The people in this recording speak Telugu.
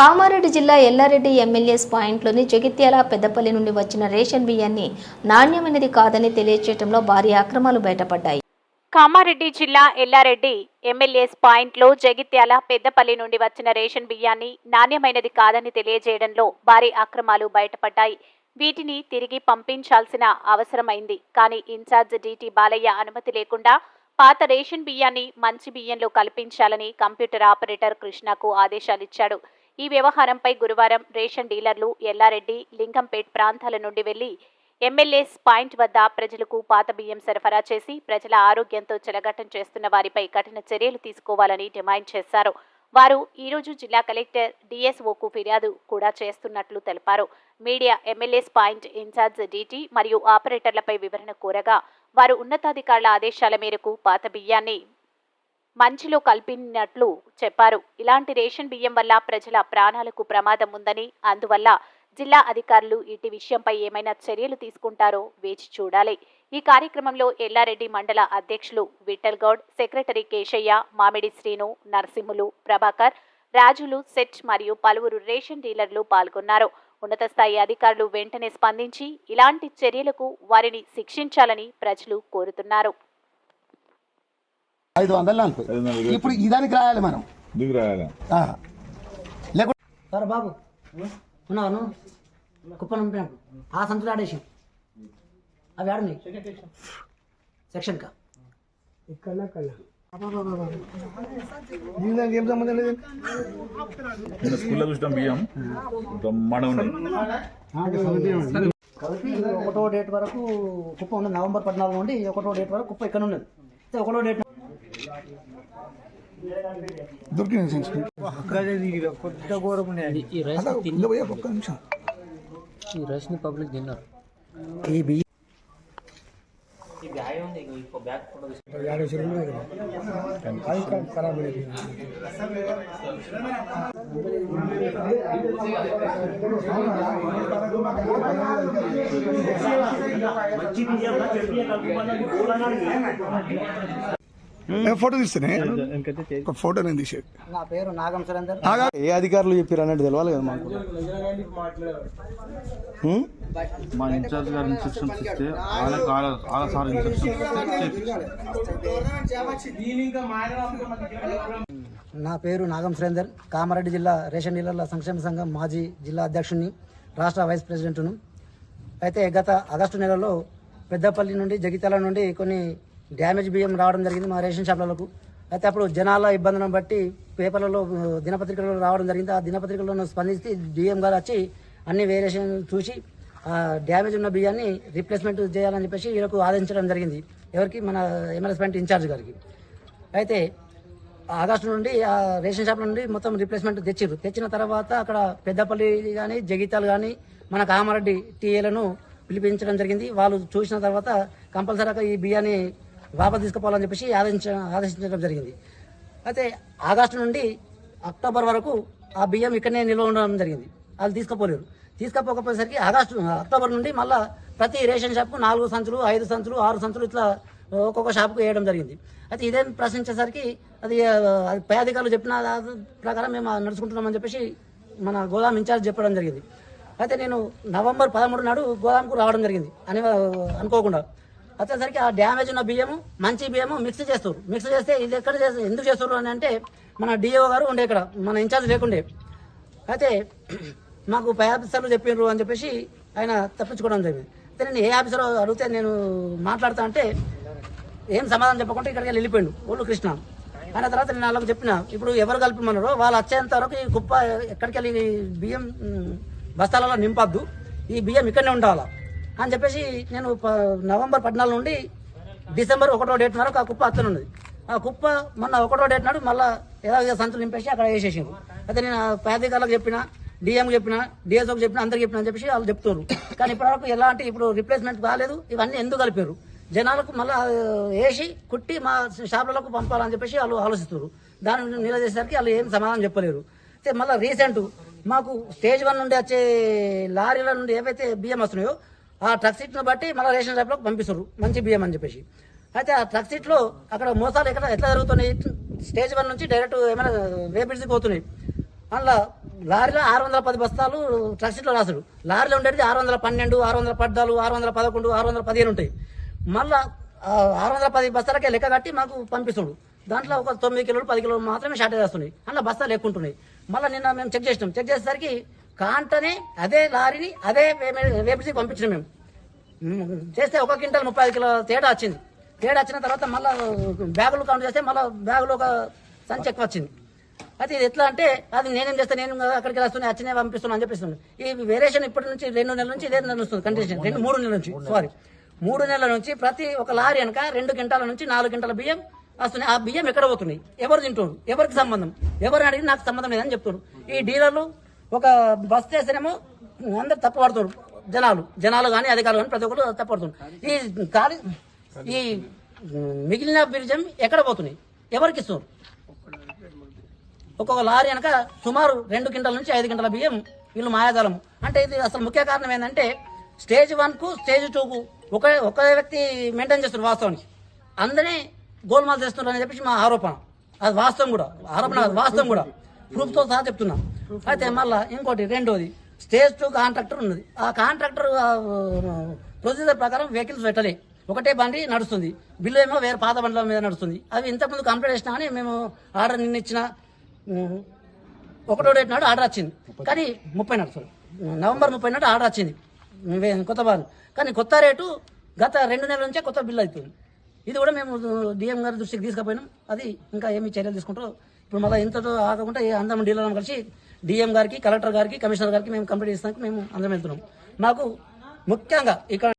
కామారెడ్డి జిల్లా ఎల్లారెడ్డి ఎమ్మెల్యేస్ పాయింట్లోని జగిత్యాల పెద్దపల్లి నుండి వచ్చిన రేషన్ బియ్యాన్ని నాణ్యమైనది కాదని తెలియచేయడంలో భారీ అక్రమాలు బయటపడ్డాయి. కామారెడ్డి జిల్లా ఎల్లారెడ్డి ఎమ్మెల్యేస్ పాయింట్లో జగిత్యాల పెద్దపల్లి నుండి వచ్చిన రేషన్ బియ్యాన్ని నాణ్యమైనది కాదని తెలియజేయడంలో భారీ అక్రమాలు బయటపడ్డాయి. వీటిని తిరిగి పంపించాల్సిన అవసరమైంది. కానీ ఇన్ఛార్జ్ డిటి బాలయ్య అనుమతి లేకుండా పాత రేషన్ బియ్యాన్ని మంచి బియ్యంలో కల్పించాలని కంప్యూటర్ ఆపరేటర్ కృష్ణకు ఆదేశాలిచ్చాడు. ఈ వ్యవహారంపై గురువారం రేషన్ డీలర్లు ఎల్లారెడ్డి లింగంపేట్ ప్రాంతాల నుండి వెళ్ళి ఎమ్మెల్యేస్ పాయింట్ వద్ద ప్రజలకు పాత బియ్యం సరఫరా చేసి ప్రజల ఆరోగ్యంతో చెలగట్టం చేస్తున్న వారిపై కఠిన చర్యలు తీసుకోవాలని డిమాండ్ చేశారు. వారు ఈరోజు జిల్లా కలెక్టర్ డిఎస్ఓకు ఫిర్యాదు కూడా చేస్తున్నట్లు తెలిపారు. Media MLA's point in charge DT మరియు ఆపరేటర్లపై వివరణ కోరగా వారు ఉన్నతాధికారుల ఆదేశాల మేరకు పాత బియ్యాన్ని మంచిలో కల్పినట్లు చెప్పారు. ఇలాంటి రేషన్ బియ్యం వల్ల ప్రజల ప్రాణాలకు ప్రమాదం ఉందని అందువల్ల జిల్లా అధికారులు ఇటు విషయంపై ఏమైనా చర్యలు తీసుకుంటారో వేచి చూడాలి. ఈ కార్యక్రమంలో ఎల్లారెడ్డి మండల అధ్యక్షులు విఠల్ గౌడ్ సెక్రటరీ కేశయ్య మామిడి శ్రీను నరసింహులు ప్రభాకర్ రాజులు సెట్ మరియు పలువురు రేషన్ డీలర్లు పాల్గొన్నారు. ఉన్నత స్థాయి అధికారులు వెంటనే స్పందించి ఇలాంటి చర్యలకు వారిని శిక్షించాలని ప్రజలు కోరుతున్నారు. ఐదు వందలు ఇరవై. ఇప్పుడు ఇదానికి రాయాలి మనం. దిగు రాయాలి. ఆ. లేకుంటే సరే బాబు. ఉన్నావా కుప్ప నంపినప్పుడు ఆ సంచులు ఆడేసి. అవి ఆడని సెక్షన్ కా. ఏం సంబంధం లేదు? నేను స్కూల్లో చూసిన బియ్యం. బ్రహ్మాండం ఉన్నాయి కలిపి ఒకటో డేట్ వరకు కుప్ప ఉన్నది. నవంబర్ పద్నాలుగు నుండి ఒకటో డేట్ వరకు కుప్ప ఇక్కడ ఉన్నది. అయితే ఒకటో డేట్ దొరికింది సంస్కృతి ఈ రైస్ అలా కింద పోయి ఒక్క నిమిషం ఈ రైస్ని పబ్లిక్ తిన్నారు ఈ బియ్యం ఏ ఫోటో తీస్తేనే? ఒక ఫోటో నేను తీసేది నా పేరు నాగం సురేందర్. ఏ అధికారులు చెప్పారు అన్నట్టు తెలవాలి కదా మాకు. హ్మ్? మా ఇన్ఛార్జ్ గారు ఇన్స్ట్రక్షన్స్ ఇస్తే వాళ్ళ సార్ ఇన్స్ట్రక్షన్స్ నా పేరు నాగం సురేందర్. కామారెడ్డి జిల్లా రేషన్ డీలర్ల సంక్షేమ సంఘం మాజీ జిల్లా అధ్యక్షుడిని రాష్ట్ర వైస్ ప్రెసిడెంట్ను. అయితే గత ఆగస్టు నెలలో పెద్దపల్లి నుండి జగిత్యాల నుండి కొన్ని డ్యామేజ్ బియ్యం రావడం జరిగింది మా రేషన్ షాపులకు అయితే అప్పుడు జనాల ఇబ్బందులను బట్టి పేపర్లలో దినపత్రికలలో రావడం జరిగింది. ఆ దినపత్రికలను స్పందించి బియ్యం గారు వచ్చి అన్ని వేరియేషన్ చూసి ఆ డ్యామేజ్ ఉన్న బియ్యాన్ని రీప్లేస్మెంట్ చేయాలని చెప్పేసి వీళ్ళకు ఆదేశించడం జరిగింది. ఎవరికి? మన ఎమ్మెల్యేస్ ఇన్ఛార్జ్ గారికి. అయితే ఆగస్టు నుండి ఆ రేషన్ షాప్ నుండి మొత్తం రీప్లేస్మెంట్ తెచ్చిర్రు. తెచ్చిన తర్వాత అక్కడ పెద్దపల్లి కానీ జగిత్యాలు కానీ మన కామారెడ్డి టీఏలను పిలిపించడం జరిగింది. వాళ్ళు చూసిన తర్వాత కంపల్సరీగా ఈ బియ్యాన్ని వాపస్ తీసుకుపోవాలని చెప్పేసి ఆదేశించ ఆదేశించడం జరిగింది. అయితే ఆగస్టు నుండి అక్టోబర్ వరకు ఆ బియ్యం ఇక్కడనే నిల్వ ఉండడం జరిగింది. వాళ్ళు తీసుకుపోలేరు తీసుకపోకపోయేసరికి ఆగస్టు అక్టోబర్ నుండి మళ్ళా ప్రతి రేషన్ షాప్కు నాలుగు సంచులు ఐదు సంచులు ఆరు సంచులు ఇట్లా ఒక్కొక్క షాప్కు వేయడం జరిగింది. అయితే ఇదేం ప్రశ్నించేసరికి అది పై అధికారులు చెప్పిన ప్రకారం మేము నడుచుకుంటున్నామని చెప్పేసి మన గోదాం ఇన్ఛార్జ్ చెప్పడం జరిగింది. అయితే నేను నవంబర్ పదమూడు నాడు గోదాంకు రావడం జరిగింది. అని అనుకోకుండా. వచ్చేసరికి ఆ డ్యామేజ్ ఉన్న బియ్యము మంచి బియ్యము మిక్స్ చేస్తారు. మిక్స్ చేస్తే ఇది ఎక్కడ చేస్తారు ఎందుకు చేస్తారు అని అంటే మన డిఓ గారు ఉండే ఇక్కడ మన ఇన్ఛార్జ్ లేకుండే. అయితే మాకు పై ఆఫీసర్లు చెప్పిండ్రు అని చెప్పేసి ఆయన తప్పించుకోవడం జరిగింది. అయితే నేను ఏ ఆఫీసర్ అడిగితే నేను మాట్లాడతా అంటే ఏం సమాధానం చెప్పకుండా ఇక్కడికి వెళ్ళిపోయిండు. ఓళ్ళు కృష్ణ. ఆయన తర్వాత నేను వాళ్ళకి చెప్పిన ఇప్పుడు ఎవరు కలిపిమన్నారో వాళ్ళు వచ్చేంత వరకు ఈ కుప్ప ఎక్కడికి వెళ్ళి బియ్యం బస్తాలలో నింపద్దు. ఈ బియ్యం ఇక్కడనే ఉండాలా? అని చెప్పేసి నేను ప- నవంబర్ పద్నాలుగు నుండి డిసెంబర్ ఒకటో డేట్ వరకు ఆ కుప్ప అత్తనున్నది ఆ కుప్ప మొన్న ఒకటో డేట్ నాడు మళ్ళీ ఏదో సంచులు నింపేసి అక్కడ వేసేసిండ్రు. అయితే నేను పేదరికాలకు చెప్పిన డిఎం చెప్పిన డిఎస్ఓకి చెప్పిన అందరికి చెప్పిన అని చెప్పేసి వాళ్ళు చెప్తున్నారు. కానీ ఇప్పటివరకు ఎలాంటి ఇప్పుడు రిప్లేస్మెంట్ కాలేదు. ఇవన్నీ ఎందుకు కలిపారు? జనాలకు మళ్ళీ వేసి కుట్టి మా షాపులకు పంపాలని చెప్పేసి వాళ్ళు ఆలోచిస్తారు దాన్ని నిలదీసేసరికి వాళ్ళు ఏం సమాధానం చెప్పలేరు. అయితే మళ్ళీ రీసెంట్ మాకు స్టేజ్ వన్ నుండి వచ్చే లారీల నుండి ఏవైతే బియ్యం వస్తున్నాయో ఆ ట్రక్ సీట్ను బట్టి మళ్ళీ రేషన్ షాప్లోకి పంపిస్తారు మంచి బియ్యం అని చెప్పేసి. అయితే ఆ ట్రక్ సీట్లో అక్కడ మోసాలు ఎక్కడ ఎట్లా జరుగుతున్నాయి? స్టేజ్ వన్ నుంచి డైరెక్ట్ ఏమైనా వేపిడికి పోతున్నాయి. అందులో లారీలో ఆరు వందల పది బస్తాలు ట్రక్ సీట్లో రాశాడు లారీలో ఉండేది ఆరు వందల పన్నెండు ఆరు వందల పద్నాలుగు ఆరు వందల పదకొండు ఆరు వందల పదిహేను ఉంటాయి. మళ్ళీ ఆరు వందల పది బస్తాలకే లెక్క కట్టి మాకు పంపిస్తాడు దాంట్లో ఒక తొమ్మిది కిలోలు పది కిలోలు మాత్రమే షార్టేజ్ వస్తున్నాయి. అందులో బస్తాలు ఎక్కువ ఉంటున్నాయి. మళ్ళీ నిన్న మేము చెక్ చేసినాం. చెక్ చేసేసరికి కాంటనే అదే లారీని అదే వేపిసి పంపించినాం మేము. చేస్తే ఒక క్వింటల్ ముప్పై ఐదు కిలో తేడా వచ్చింది. తేడా వచ్చిన తర్వాత మళ్ళీ బ్యాగులు కౌంట్ చేస్తే మళ్ళీ బ్యాగులో ఒక సంచి ఎక్కువ వచ్చింది. అయితే ఇది ఎట్లా అంటే అది నేనేం చేస్తా నేను అక్కడికి వస్తున్నాయి వచ్చినాయి పంపిస్తున్నాను అని చెప్పిస్తున్నాను ఈ వేరియేషన్ ఇప్పటి నుంచి రెండు నెలల నుంచి ఇదే నడుస్తుంది కండిషన్. రెండు మూడు నెలల నుంచి సారీ మూడు నెలల నుంచి ప్రతి ఒక లారీ వెనక రెండు గంటల నుంచి నాలుగు గంటల బియ్యం వస్తున్నాయి. ఆ బియ్యం ఎక్కడ పోతున్నాయి? ఎవరు తింటున్నారు? ఎవరికి సంబంధం? ఎవరిని అడిగి నాకు సంబంధం లేదని చెప్తున్నారు. ఈ డీలర్లు ఒక బస్ చేస్తేనేమో అందరు తప్పుపడుతున్నారు. జనాలు. జనాలు కానీ అధికారులు కానీ ప్రతి ఒక్కరు తప్పుపడుతున్నారు. ఈ ఖాళీ ఈ మిగిలిన బిరిజం ఎక్కడ పోతున్నాయి? ఎవరికి ఇస్తున్నారు? ఒక్కొక్క లారీ వెనక సుమారు రెండు గింటల నుంచి ఐదు గింటల బియ్యం వీళ్ళు మాయాజాలం. అంటే ఇది అసలు ముఖ్య కారణం ఏంటంటే స్టేజ్ వన్కు స్టేజ్ టూకు ఒకే ఒక ఒక వ్యక్తి మెయింటైన్ చేస్తున్నారు వాస్తవానికి. అందరినీ గోల్మాల్ చేస్తున్నారు అని చెప్పేసి మా ఆరోపణ. అది వాస్తవం కూడా. ఆరోపణ వాస్తవం కూడా. ప్రూఫ్తో సహా చెప్తున్నాం. అయితే మళ్ళా ఇంకోటి రెండోది స్టేజ్ టూ కాంట్రాక్టర్ ఉన్నది. ఆ కాంట్రాక్టర్ ప్రొసీజర్ ప్రకారం వెహికల్స్ పెట్టలే. ఒకటే బండి నడుస్తుంది. బిల్లు ఏమో వేరే పాత బండ్ల మీద నడుస్తుంది. అవి ఇంతకుముందు కంప్లీట్ చేసినా కానీ మేము ఆర్డర్ నిన్న ఇచ్చిన ఒకటో డేట్ నాడు ఆర్డర్ వచ్చింది. కానీ ముప్పై నాడు సారీ నవంబర్ ముప్పై నాడు ఆర్డర్ వచ్చింది. కొత్త బాల్ కానీ కొత్త రేటు గత రెండు నెలల నుంచే కొత్త బిల్లు అయిపోయింది. ఇది కూడా మేము డిఎం గారి దృష్టికి తీసుకుపోయినాం. అది ఇంకా ఏమి చర్యలు తీసుకుంటారో ఇప్పుడు మళ్ళీ ఇంతతో ఆగకుండా అందరం డీలర్లను కలిసి డిఎం గారికి కలెక్టర్ గారికి కమిషనర్ గారికి మేము కంప్లీట్ చేస్తానికి మేము అందరం వెళ్తున్నాం. మాకు ముఖ్యంగా ఇక్కడ